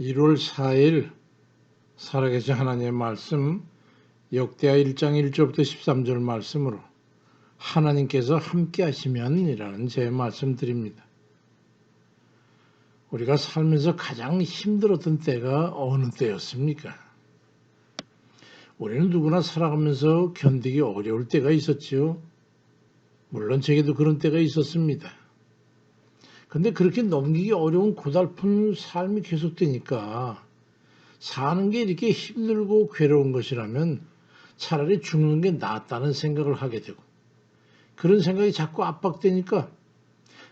1월 4일 살아계신 하나님의 말씀 역대하 1장 1절부터 13절 말씀으로 하나님께서 함께 하시면 이라는 제 말씀 드립니다. 우리가 살면서 가장 힘들었던 때가 어느 때였습니까? 우리는 누구나 살아가면서 견디기 어려울 때가 있었지요. 물론 제게도 그런 때가 있었습니다. 근데 그렇게 넘기기 어려운 고달픈 삶이 계속되니까 사는 게 이렇게 힘들고 괴로운 것이라면 차라리 죽는 게 낫다는 생각을 하게 되고 그런 생각이 자꾸 압박되니까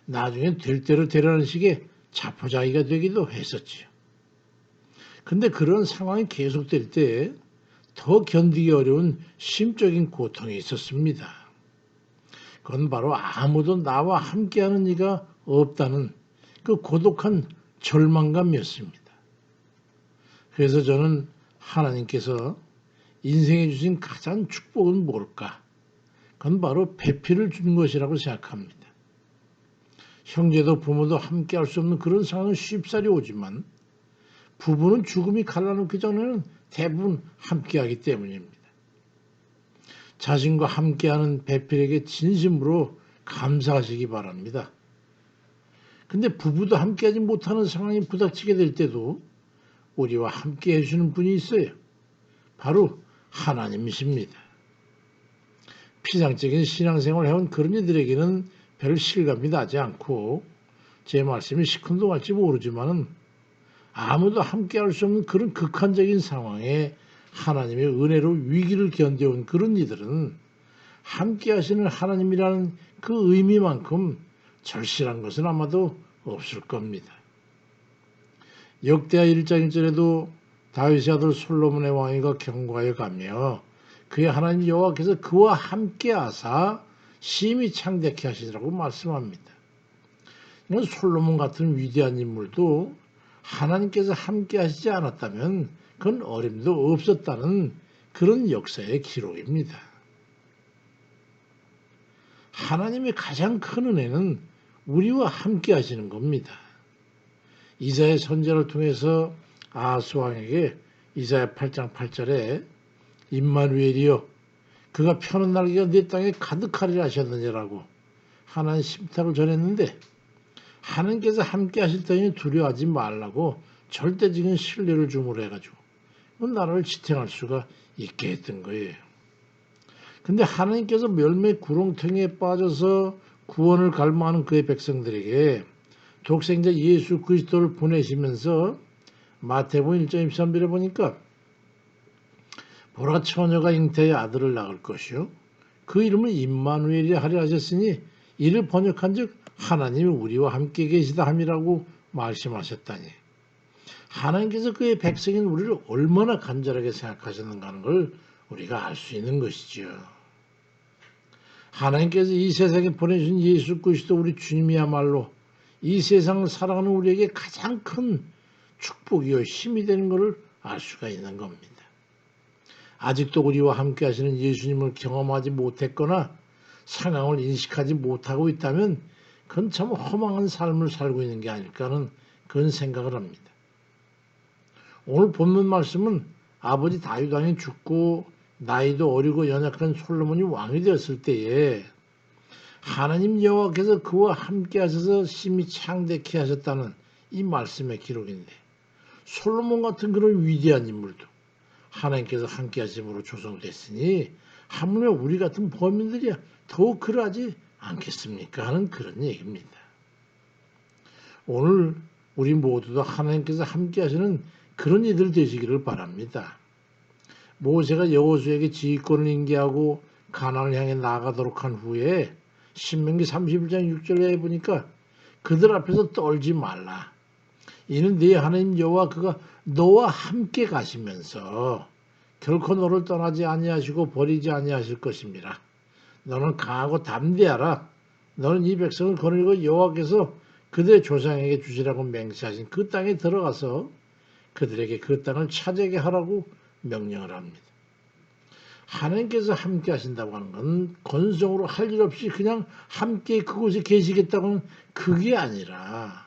나중에 될 대로 되라는 식의 자포자기가 되기도 했었지요. 근데 그런 상황이 계속될 때 더 견디기 어려운 심적인 고통이 있었습니다. 그건 바로 아무도 나와 함께하는 이가 없다는 그 고독한 절망감이었습니다. 그래서 저는 하나님께서 인생에 주신 가장 축복은 뭘까? 그건 바로 배필을 준 것이라고 생각합니다. 형제도 부모도 함께 할 수 없는 그런 상황은 쉽사리 오지만 부부는 죽음이 갈라놓기 전에는 대부분 함께하기 때문입니다. 자신과 함께하는 배필에게 진심으로 감사하시기 바랍니다. 근데 부부도 함께하지 못하는 상황이 부닥치게 될 때도 우리와 함께 해주는 분이 있어요. 바로 하나님이십니다. 피상적인 신앙생활을 해온 그런 이들에게는 별 실감이 나지 않고 제 말씀이 시큰둥할지 모르지만 아무도 함께할 수 없는 그런 극한적인 상황에 하나님의 은혜로 위기를 견뎌온 그런 이들은 함께하시는 하나님이라는 그 의미만큼 절실한 것은 아마도 없을 겁니다. 역대하 1장 1절에도 다윗의 아들 솔로몬의 왕이가 경과에 가며 그의 하나님 여호와께서 그와 함께 하사 심히 창대케 하시더라고 말씀합니다. 솔로몬 같은 위대한 인물도 하나님께서 함께 하시지 않았다면 그건 어림도 없었다는 그런 역사의 기록입니다. 하나님의 가장 큰 은혜는 우리와 함께 하시는 겁니다. 이사의 선제를 통해서 아수왕에게 이사야 8장 8절에 임마누엘이여 그가 펴는 날개가 내 땅에 가득하리라 하셨느니라고 하나님 심탁을 전했는데 하나님께서 함께 하실 때니 두려워하지 말라고 절대적인 신뢰를 주므로 해가지고 그 나라를 지탱할 수가 있게 했던 거예요. 근데 하나님께서 멸매 구렁텅이에 빠져서 구원을 갈망하는 그의 백성들에게 독생자 예수 그리스도를 보내시면서 마태복음 1장 23절에 보니까 보라 처녀가 잉태의 아들을 낳을 것이요. 그 이름을 임마누엘이라 하려 하셨으니 이를 번역한즉 하나님이 우리와 함께 계시다 함이라고 말씀하셨다니. 하나님께서 그의 백성인 우리를 얼마나 간절하게 생각하셨는가 하는 걸 우리가 알 수 있는 것이지요. 하나님께서 이 세상에 보내주신 예수 그리스도 우리 주님이야말로 이 세상을 살아가는 우리에게 가장 큰 축복이요 힘이 되는 것을 알 수가 있는 겁니다. 아직도 우리와 함께 하시는 예수님을 경험하지 못했거나 상황을 인식하지 못하고 있다면 그건 참 허망한 삶을 살고 있는 게 아닐까 하는 그런 생각을 합니다. 오늘 본문 말씀은 아버지 다윗 왕이 죽고 나이도 어리고 연약한 솔로몬이 왕이 되었을 때에 하나님 여호와께서 그와 함께 하셔서 심히 창대케 하셨다는 이 말씀의 기록인데 솔로몬 같은 그런 위대한 인물도 하나님께서 함께 하심으로 조성됐으니 하물며 우리 같은 범인들이야 더욱 그러하지 않겠습니까 하는 그런 얘기입니다. 오늘 우리 모두도 하나님께서 함께 하시는 그런 이들 되시기를 바랍니다. 모세가 여호수에게 지휘권을 인계하고 가나안을 향해 나가도록 한 후에 신명기 31장 6절에 보니까 그들 앞에서 떨지 말라. 이는 네 하나님 여호와 그가 너와 함께 가시면서 결코 너를 떠나지 아니하시고 버리지 아니하실 것입니다. 너는 강하고 담대하라. 너는 이 백성을 거느리고 여호와께서 그들의 조상에게 주시라고 맹세하신 그 땅에 들어가서 그들에게 그 땅을 차지하게 하라고 명령을 합니다. 하나님께서 함께 하신다고 하는 건 건성으로 할 일 없이 그냥 함께 그곳에 계시겠다고는 그게 아니라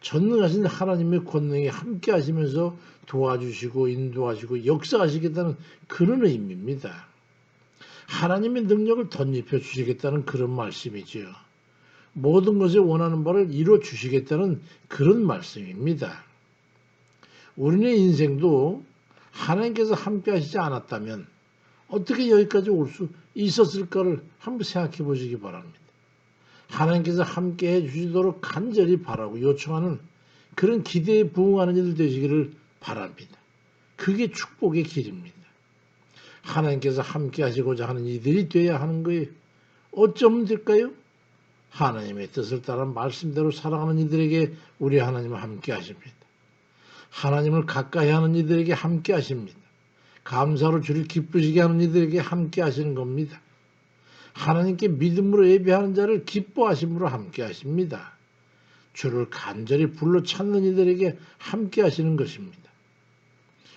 전능하신 하나님의 권능이 함께 하시면서 도와주시고 인도하시고 역사하시겠다는 그런 의미입니다. 하나님의 능력을 덧입혀 주시겠다는 그런 말씀이지요. 모든 것에 원하는 바를 이루어 주시겠다는 그런 말씀입니다. 우리의 인생도 하나님께서 함께 하시지 않았다면 어떻게 여기까지 올 수 있었을까를 한번 생각해 보시기 바랍니다. 하나님께서 함께 해 주시도록 간절히 바라고 요청하는 그런 기대에 부응하는 일 되시기를 바랍니다. 그게 축복의 길입니다. 하나님께서 함께 하시고자 하는 이들이 돼야 하는 거예요. 어쩌면 될까요? 하나님의 뜻을 따라 말씀대로 살아가는 이들에게 우리 하나님은 함께 하십니다. 하나님을 가까이 하는 이들에게 함께 하십니다. 감사로 주를 기쁘시게 하는 이들에게 함께 하시는 겁니다. 하나님께 믿음으로 예배하는 자를 기뻐하심으로 함께 하십니다. 주를 간절히 불러 찾는 이들에게 함께 하시는 것입니다.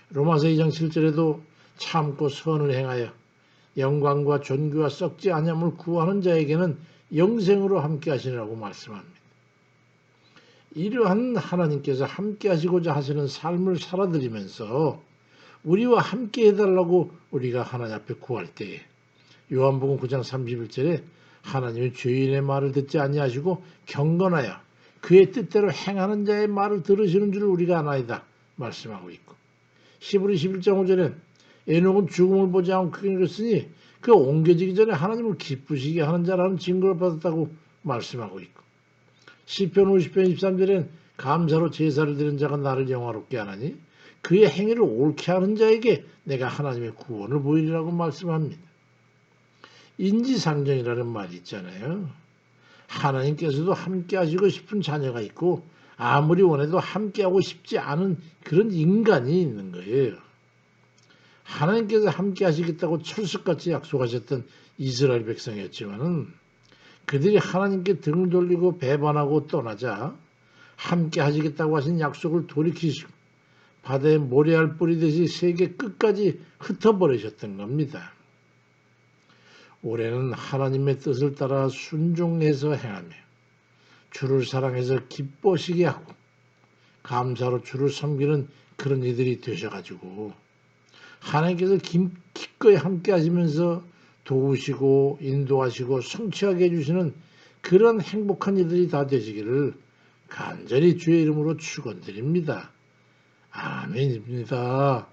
로마서 2장 7절에도 참고 선을 행하여 영광과 존귀와 썩지 아니함을 구하는 자에게는 영생으로 함께 하시라고 말씀합니다. 이러한 하나님께서 함께 하시고자 하시는 삶을 살아드리면서 우리와 함께 해달라고 우리가 하나님 앞에 구할 때에 요한복음 9장 31절에 하나님의 죄인의 말을 듣지 아니하시고 경건하여 그의 뜻대로 행하는 자의 말을 들으시는 줄 우리가 아나이다 말씀하고 있고 시브리 11장 5절에 에녹은 죽음을 보지 않고 그랬으니 그 옮겨지기 전에 하나님을 기쁘시게 하는 자라는 증거를 받았다고 말씀하고 있고 시편 50편 23절엔 감사로 제사를 드리는 자가 나를 영화롭게 하나니 그의 행위를 옳게 하는 자에게 내가 하나님의 구원을 보이리라고 말씀합니다. 인지상정이라는 말이 있잖아요. 하나님께서도 함께 하시고 싶은 자녀가 있고 아무리 원해도 함께하고 싶지 않은 그런 인간이 있는 거예요. 하나님께서 함께 하시겠다고 철석같이 약속하셨던 이스라엘 백성이었지만은 그들이 하나님께 등을 돌리고 배반하고 떠나자 함께 하시겠다고 하신 약속을 돌이키시고 바다에 모래알 뿌리듯이 세계 끝까지 흩어버리셨던 겁니다. 올해는 하나님의 뜻을 따라 순종해서 행하며 주를 사랑해서 기뻐시게 하고 감사로 주를 섬기는 그런 이들이 되셔가지고 하나님께서 기꺼이 함께 하시면서 도우시고 인도하시고 성취하게 해주시는 그런 행복한 이들이 다 되시기를 간절히 주의 이름으로 축원드립니다. 아멘입니다.